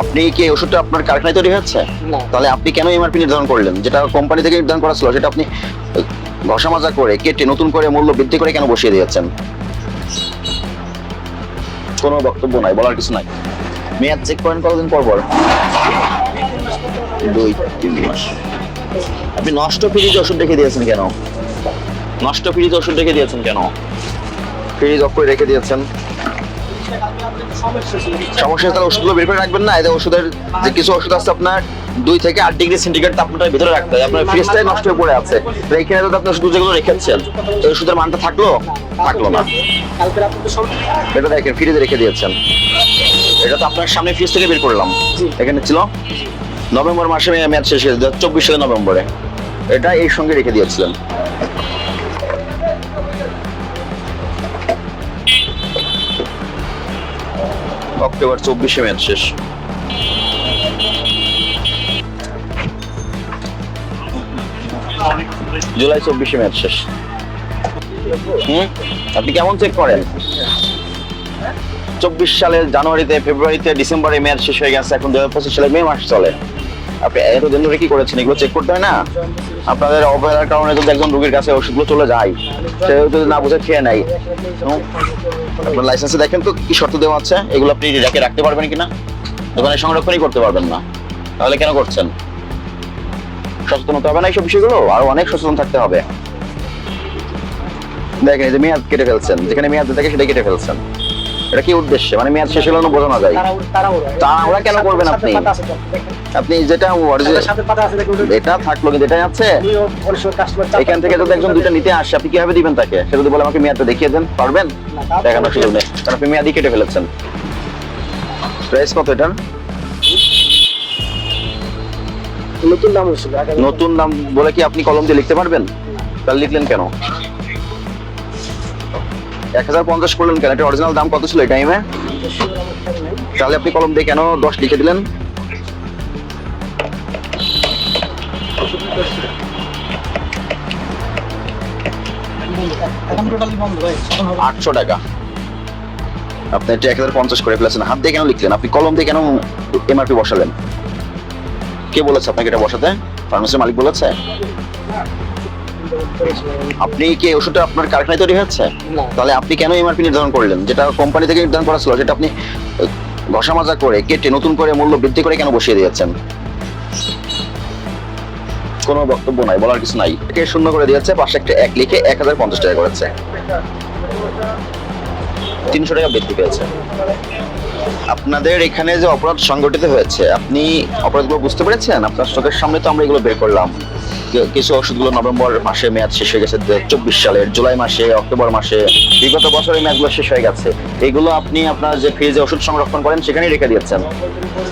আপনি কি এই ওষুধটা আপনার কারখানায় তৈরি হচ্ছে তাহলে আপনি কেন এমআরপি নির্ধারণ করলেন? যেটা কোম্পানি থেকে নির্ধারণ করা ছিল সেটা আপনি ঘষা মাজা করে কেটে নতুন করে মূল্য বৃদ্ধি করে কেন বসিয়ে দিয়েছেন? কোনো বক্তব্য নাই বলার কিছু নাই। মেয়াদ চেক করেন কতদিন পর পর? দুই তিন মাস। আপনি নষ্ট ফ্রিজে ওষুধ রেখে দিয়েছেন কেন? নষ্ট ফ্রিজে ওষুধ রেখে দিয়েছেন কেন? ফ্রিজ অফ করে রেখে দিয়েছেন। সমস্যা তাহলে ওষুধগুলো বের করে রাখবেন না? এতে ওষুধের যে কিছু ওষুধ আছে আপনার দুই থেকে আট ডিগ্রি সেন্টিগ্রেড তাপমাত্রার ভিতরে রাখতে হয়। আপনার ফ্রিজটাই নষ্ট হয়ে পড়ে আছে। এইখানে তো আপনি ওষুধ যেগুলো রেখেছেন এই ওষুধের মানটা থাকল? থাকল না। এটা দেখেন ফ্রিজে রেখে দিয়েছেন। এটা তো আপনার সামনে ফ্রিজ থেকে বের করলাম। এখানে ছিল নভেম্বর মাসে ম্যাচ শেষ হয়েছে চব্বিশ সালে নভেম্বরে। এটা এই সঙ্গে রেখে দিয়েছিলেন। অক্টোবর চব্বিশে ম্যাচ শেষ। জুলাই চব্বিশে ম্যাচ শেষ। আপনি কেমন চেক করেন? চব্বিশ সালের জানুয়ারিতে, ফেব্রুয়ারিতে, ডিসেম্বরে ম্যাচ শেষ হয়ে গেছে। এখন দু হাজার পঁচিশ সালে মে মাস চলে। আপনি এতদিন ধরে কি করেছেন? এগুলো চেক করতে হয় না? আপনাদের অবহেলার কারণে যদি একজন রোগীর কাছে ওষুধগুলো চলে যায়, সে যদি না বুঝে খেয়ে নেয়। আপনার লাইসেন্সে দেখেন তো কি শর্ত দেওয়া আছে? এগুলো আপনি রেখে রাখতে পারবেন কিনা? দোকানে সংরক্ষণই করতে পারবেন না। তাহলে কেন করছেন? সচেতন হতে হবে না এইসব বিষয়গুলো? আরও অনেক সচেতন থাকতে হবে। দেখেন, এই যে মেয়াদ কেটে ফেলছেন। যেখানে মেয়াদ থাকে সেটা কেটে ফেলছেন। এটা কি উদ্দেশ্যে? মানে মেয়াদ শেষ হলে বোঝানো যায়? তাড়াহুড়ো- কেন করবেন আপনি? আপনি যেটা এটা থাকল কিন্তু এটাই আছে। এখান থেকে যদি একজন দুইটা নিতে আসে আপনি কীভাবে দিবেন তাকে? সে যদি বলে আমাকে মেয়াদটা দেখিয়ে দেন পারবেন? দেখানোর সুযোগ নেই। কারণ আপনি মেয়াদি কেটে ফেলেছেন। প্রাইস কত এটার? নতুন দাম নতুন নাম বলে কি আপনি কলম দিয়ে লিখতে পারবেন? তাহলে লিখলেন কেন? এক হাজার পঞ্চাশ করলেন কেন? এটা অরিজিনাল দাম কত ছিল এই টাইমে তাহলে আপনি কলম দিয়ে কেন দশ লিখে দিলেন? আটশো টাকা। আপনি এটা এক হাজার পঞ্চাশ করে ফেলেছেন, হাত দিয়ে কেন লিখলেন? আপনি কলম দিয়ে কেন এমআরপি বসালেন? কে বলেছে আপনাকে এটা বসাতে? ফার্মেসির মালিক বলেছে? আপনি কি ওষুধটা আপনার কারখানায় তৈরি হচ্ছে? তাহলে আপনি কেন এমআরপি নির্ধারণ করলেন? যেটা কোম্পানি থেকে নির্ধারণ করা ছিল সেটা আপনি ঘষা মাজা করে কেটে নতুন করে মূল্য বৃদ্ধি করে কেন বসিয়ে দিয়েছেন? কোনো বক্তব্য নাই বলার কিছু নাই। একে শূন্য করে দিয়েছে পাশে একটা এক লিখে এক হাজার পঞ্চাশ টাকা করেছে। তিনশো টাকা বৃদ্ধি পেয়েছে। আপনাদের এখানে যে অপরাধ সংগঠিত হয়েছে আপনি অপরাধগুলো বুঝতে পেরেছেন? আপনার চোখের সামনে তো আমরা এগুলো বের করলাম। কিছু ওষুধগুলো নভেম্বর মাসে মেয়াদ শেষ হয়ে গেছে চব্বিশ সালের জুলাই মাসে, অক্টোবর মাসে, বিগত বছরের মেয়াদগুলো শেষ হয়ে গেছে। এগুলো আপনি আপনার যে ফ্রিজে ওষুধ সংরক্ষণ করেন, সেখানেই রেখে দিয়েছেন।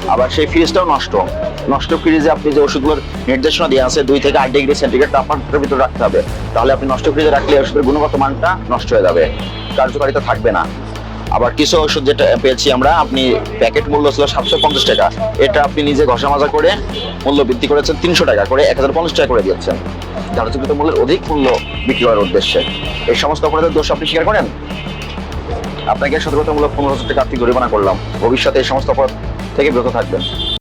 আবার সেই ফ্রিজটাও নষ্ট। নষ্ট ফ্রিজে আপনি যে ওষুধগুলোর নির্দেশনা দিয়ে আছে, দুই থেকে আট ডিগ্রি সেন্টিগ্রেড তাপমাত্রার ভিতরে রাখতে হবে। তাহলে আপনি নষ্ট ফ্রিজে রাখলে ওষুধের গুণগত মানটা নষ্ট হয়ে যাবে। কার্যকারিতা থাকবে না। আবার কিছু ওষুধ যেটা পেয়েছি আমরা, আপনি প্যাকেট মূল্য ছিল সাতশো পঞ্চাশ টাকা। এটা আপনি নিজে ঘষা মাজা করে মূল্য বৃদ্ধি করেছেন তিনশো টাকা করে, এক হাজার পঞ্চাশ টাকা করে দিয়েছেন। ধারণকৃত মূল্যের অধিক মূল্য বিক্রি করার উদ্দেশ্যে। এই সমস্ত অপরাধের দোষ আপনি স্বীকার করেন? আপনাকে সতর্কতামূলক পনেরো হাজার টাকা আর্থিক জরিমানা করলাম। ভবিষ্যতে এই সমস্ত অপরাধ থেকে বিরত থাকবেন।